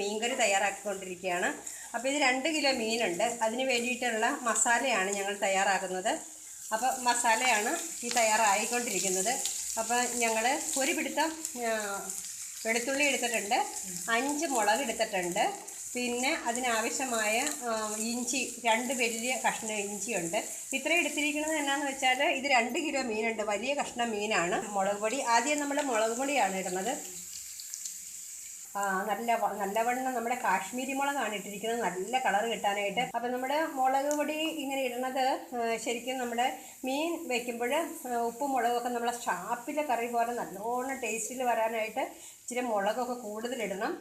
മീൻകറി തയ്യാറാക്കിക്കൊണ്ടിരിക്കുകയാണ്. അപ്പോൾ ഇത് രണ്ട് കിലോ മീനുണ്ട്. അതിന് വേണ്ടിയിട്ടുള്ള മസാലയാണ് ഞങ്ങൾ തയ്യാറാക്കുന്നത്. അപ്പോൾ മസാലയാണ് ഈ തയ്യാറായിക്കൊണ്ടിരിക്കുന്നത്. അപ്പോൾ ഞങ്ങൾ ഒരു പിടുത്തം വെളുത്തുള്ളി എടുത്തിട്ടുണ്ട്. അഞ്ച് മുളക് എടുത്തിട്ടുണ്ട്. പിന്നെ അതിനാവശ്യമായ ഇഞ്ചി രണ്ട് വലിയ കഷ്ണം ഇഞ്ചിയുണ്ട് ഇത്രയും എടുത്തിരിക്കുന്നത് എന്നാന്ന് വെച്ചാൽ ഇത് രണ്ട് കിലോ മീനുണ്ട്. വലിയ കഷ്ണം മീനാണ്. മുളക് പൊടി. ആദ്യം നമ്മൾ മുളക് പൊടിയാണ് ഇടുന്നത്. നല്ല നല്ലവണ്ണം നമ്മുടെ കാശ്മീരി മുളകാണ് ഇട്ടിരിക്കുന്നത്. നല്ല കളർ കിട്ടാനായിട്ട്. അപ്പം നമ്മുടെ മുളക് പൊടി ഇങ്ങനെ ഇടുന്നത് ശരിക്കും നമ്മുടെ മീൻ വെക്കുമ്പോൾ ഉപ്പും മുളകൊക്കെ നമ്മളെ ഷാപ്പിലെ കറി പോലെ നല്ലോണം ടേസ്റ്റിൽ വരാനായിട്ട് ഇച്ചിരി മുളകൊക്കെ കൂടുതലിടണം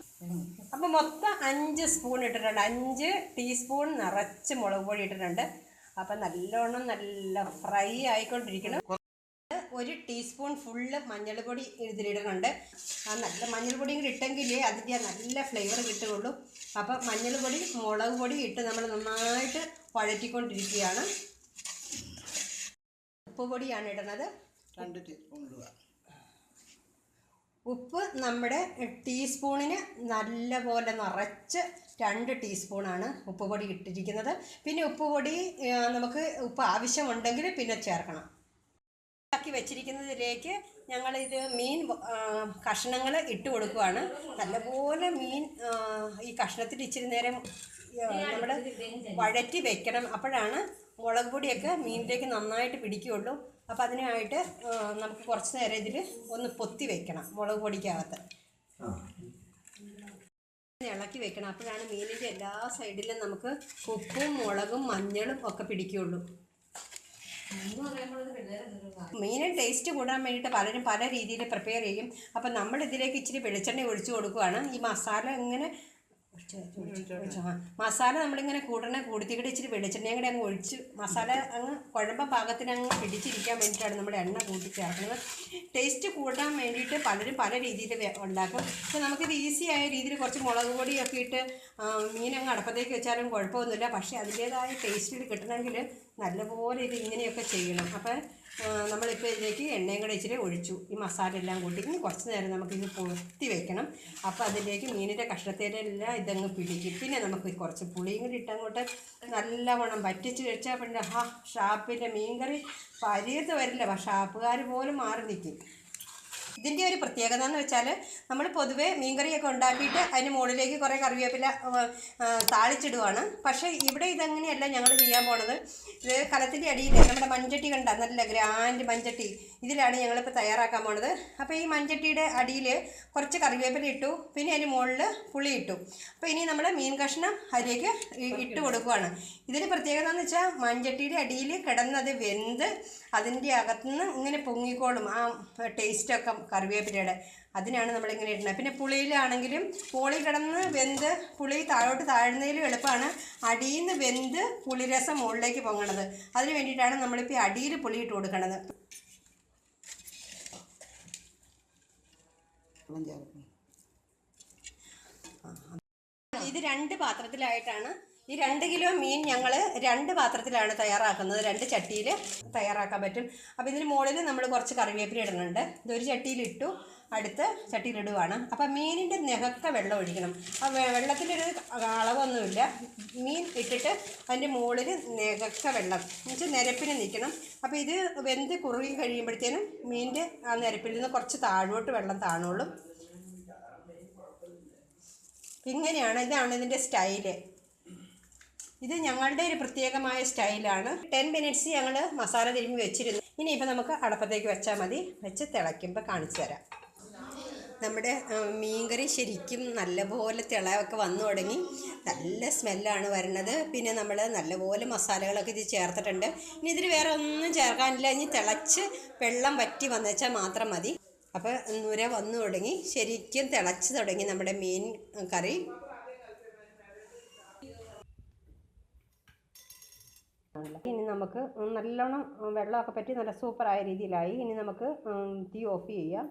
അപ്പം മൊത്തം അഞ്ച് സ്പൂൺ ഇട്ടിട്ടുണ്ട്. അഞ്ച് ടീസ്പൂൺ നിറച്ച് മുളക് പൊടി ഇട്ടിട്ടുണ്ട്. അപ്പം നല്ലോണം നല്ല ഫ്രൈ ആയിക്കൊണ്ടിരിക്കണം. ഒരു ടീസ്പൂൺ ഫുള്ള് മഞ്ഞൾപ്പൊടി ഇതിലിടുന്നുണ്ട് ആ നല്ല മഞ്ഞൾപ്പൊടി കൂടി ഇട്ടെങ്കിലേ അതിന്റെ ആ നല്ല ഫ്ലേവർ കിട്ടുകയുള്ളൂ. അപ്പം മഞ്ഞൾപ്പൊടി മുളക് പൊടി ഇട്ട് നമ്മൾ നന്നായിട്ട് വഴറ്റിക്കൊണ്ടിരിക്കുകയാണ്. ഉപ്പ് പൊടിയാണ് ഇടുന്നത് രണ്ട് ടീസ്പൂൺ ഇടുക. ഉപ്പ് നമ്മുടെ ടീസ്പൂണിന് നല്ലപോലെ നിറച്ച് രണ്ട് ടീസ്പൂണാണ് ഉപ്പ് പൊടി ഇട്ടിരിക്കുന്നത്. പിന്നെ ഉപ്പ് പൊടി നമുക്ക് ഉപ്പ് ആവശ്യമുണ്ടെങ്കിൽ പിന്നെ ചേർക്കണം. ആക്കി വെച്ചിരിക്കുന്നതിലേക്ക് ഞങ്ങളിത് മീൻ കഷ്ണങ്ങൾ ഇട്ട് കൊടുക്കുവാണ്. നല്ലപോലെ മീൻ ഈ കഷ്ണത്തിൽ ഇച്ചിരി നേരം നമ്മൾ വഴറ്റി വെക്കണം. അപ്പോഴാണ് മുളക് പൊടിയൊക്കെ മീനിലേക്ക് നന്നായിട്ട് പിടിക്കുകയുള്ളൂ. അപ്പോൾ അതിനായിട്ട് നമുക്ക് കുറച്ച് നേരം ഇതിൽ ഒന്ന് പൊത്തി വെക്കണം മുളക് പൊടിക്കകത്ത്. ഇളക്കി വെക്കണം. അപ്പോഴാണ് മീനിന്റെ എല്ലാ സൈഡിലും നമുക്ക് ഉപ്പും മുളകും മഞ്ഞളും ഒക്കെ പിടിക്കുകയുള്ളൂ. മീൻ ടേസ്റ്റ് കൂടാൻ വേണ്ടിയിട്ട് പലരും പല രീതിയിൽ പ്രിപ്പയർ ചെയ്യും. അപ്പം നമ്മൾ ഇതിലേക്ക് ഇച്ചിരി വെളിച്ചെണ്ണ ഒഴിച്ചു കൊടുക്കുകയാണ് ഈ മസാല ഇങ്ങനെ. മസാല നമ്മളിങ്ങനെ കൂടണ കൂടുത്തിക്കിട്ട് ഇച്ചിരി വെളിച്ചെണ്ണയും കൂടെ അങ്ങ് ഒഴിച്ച് മസാല അങ്ങ് കുഴമ്പ പാകത്തിന് അങ്ങ് പിടിച്ചിരിക്കാൻ വേണ്ടിയിട്ടാണ് നമ്മുടെ എണ്ണ കൂട്ടി ചേർക്കുന്നത്. ടേസ്റ്റ് കൂട്ടാൻ വേണ്ടിയിട്ട് പലരും പല രീതിയിൽ ഉണ്ടാക്കും. പക്ഷെ നമുക്കിത് ഈസി ആയ രീതിയിൽ കുറച്ച് മുളക് പൊടിയൊക്കെ ഇട്ട് മീനങ്ങ് അടുപ്പത്തേക്ക് വെച്ചാലും കുഴപ്പമൊന്നുമില്ല. പക്ഷേ അതിന്റേതായ ടേസ്റ്റിൽ കിട്ടണമെങ്കിൽ നല്ലപോലെ ഇത് ഇങ്ങനെയൊക്കെ ചെയ്യണം. അപ്പം നമ്മളിപ്പോൾ ഇതിലേക്ക് എണ്ണയും കൂടെ ഇച്ചിരി ഒഴിച്ചു. ഈ മസാല എല്ലാം കൂട്ടി ഇനി കുറച്ച് നേരം നമുക്കിത് പൊത്തി വെക്കണം. അപ്പോൾ അതിലേക്ക് മീനിന്റെ കഷ്ണത്തേലെല്ലാം ഇതങ്ങ് പിടിക്കും. പിന്നെ നമുക്ക് കുറച്ച് പുളിയും കൂടി ഇട്ടങ്ങോട്ട് നല്ലവണ്ണം വറ്റിച്ച് കഴിച്ചാൽ പിന്നെ ഹാ ഷാപ്പിന്റെ മീൻകറി പരിയത്ത് വരില്ല. ഷാപ്പുകാർ പോലും മാറി നിൽക്കും ഇതിന്റെ ഒരു പ്രത്യേകത എന്ന് വെച്ചാൽ നമ്മൾ പൊതുവേ മീൻകറിയൊക്കെ ഉണ്ടാക്കിയിട്ട് അതിന് മുകളിലേക്ക് കുറേ കറിവേപ്പില താളിച്ചിടുവാണ്. പക്ഷേ ഇവിടെ ഇതങ്ങനെയല്ല ഞങ്ങൾ ചെയ്യാൻ പോണത്. ഇത് കലത്തിന്റെ അടിയിൽ നമ്മുടെ മൺചട്ടി കണ്ട നല്ല ഗ്രാൻഡ് മൺചട്ടി. ഇതിലാണ് ഞങ്ങളിപ്പോൾ തയ്യാറാക്കാൻ പോണത്. അപ്പോൾ ഈ മൺചട്ടിയുടെ അടിയിൽ കുറച്ച് കറിവേപ്പില ഇട്ടു പിന്നെ അതിന് മുകളിൽ പുളി ഇട്ടു. അപ്പോൾ ഇനി നമ്മൾ മീൻ കഷ്ണം അതിലേക്ക് ഇട്ട് കൊടുക്കുവാണ്. ഇതിന് പ്രത്യേകത എന്ന് വെച്ചാൽ മൺചട്ടിയുടെ അടിയിൽ കിടന്നത് വെന്ത് അതിന്റെ അകത്തുനിന്ന് ഇങ്ങനെ പൊങ്ങിക്കോളും. ആ ടേസ്റ്റൊക്കെ കറിവേപ്പിലയുടെ. അതിനാണ് നമ്മളിങ്ങനെ ഇടുന്നത്. പിന്നെ പുളിയിലാണെങ്കിലും പുളി കിടന്ന് വെന്ത് പുളി താഴോട്ട് താഴ്ന്നതിലും എളുപ്പമാണ് അടിയിൽ നിന്ന് വെന്ത് പുളിരസം മുകളിലേക്ക് പൊങ്ങണത്. അതിന് വേണ്ടിയിട്ടാണ് നമ്മളിപ്പോൾ അടിയിൽ പുളി ഇട്ട് കൊടുക്കണത്. ഇത് രണ്ട് പാത്രത്തിലായിട്ടാണ് ഈ രണ്ട് കിലോ മീൻ ഞങ്ങൾ രണ്ട് പാത്രത്തിലാണ് തയ്യാറാക്കുന്നത്. രണ്ട് ചട്ടിയിൽ തയ്യാറാക്കാൻ പറ്റും. അപ്പോൾ ഇതിന് മുകളിൽ നമ്മൾ കുറച്ച് കറിവേപ്പില ഇടുന്നുണ്ട്. ഇതൊരു ചട്ടിയിലിട്ടു അടുത്ത് ചട്ടിയിലിടുവാണ് അപ്പോൾ മീനിന്റെ നികക്ക വെള്ളം ഒഴിക്കണം. ആ വെള്ളത്തിന്റെ ഒരു അളവൊന്നുമില്ല. മീൻ ഇട്ടിട്ട് അതിന്റെ മുകളിൽ നികക്ക വെള്ളം. എന്നുവെച്ചാൽ നിരപ്പിന് നിൽക്കണം. അപ്പോൾ ഇത് വെന്ത് കുറുകി കഴിയുമ്പോഴത്തേനും മീനിന്റെ ആ നിരപ്പിൽ നിന്ന് കുറച്ച് താഴോട്ട് വെള്ളം താണോളും ഇങ്ങനെയാണ് ഇതാണ് ഇതിന്റെ സ്റ്റൈൽ. ഇത് ഞങ്ങളുടെ ഒരു പ്രത്യേകമായ സ്റ്റൈലാണ്. ടെൻ മിനിറ്റ്സ് ഞങ്ങൾ മസാല തിരുമ്മി വെച്ചിരുന്നു. ഇനി ഇനിയിപ്പോൾ നമുക്ക് അടപ്പത്തേക്ക് വെച്ചാൽ മതി. വെച്ച് തിളയ്ക്കുമ്പോൾ കാണിച്ചു തരാം. നമ്മുടെ മീൻകറി ശരിക്കും നല്ലപോലെ തിളയൊക്കെ വന്നു തുടങ്ങി. നല്ല സ്മെല്ലാണ് വരുന്നത്. പിന്നെ നമ്മൾ നല്ലപോലെ മസാലകളൊക്കെ ഇത് ചേർത്തിട്ടുണ്ട്. ഇനി ഇതിൽ വേറെ ഒന്നും ചേർക്കാനില്ല. ഇനി തിളച്ച് വെള്ളം വറ്റി വന്നുവെച്ചാൽ മാത്രം മതി. അപ്പോൾ നുര വന്നു തുടങ്ങി. ശരിക്കും തിളച്ച് തുടങ്ങി നമ്മുടെ മീൻ കറി. ഇനി നമുക്ക് നല്ലോണം വെള്ളമൊക്കെ പറ്റി നല്ല സൂപ്പറായ രീതിയിലായി. ഇനി നമുക്ക് തീ ഓഫ് ചെയ്യാം.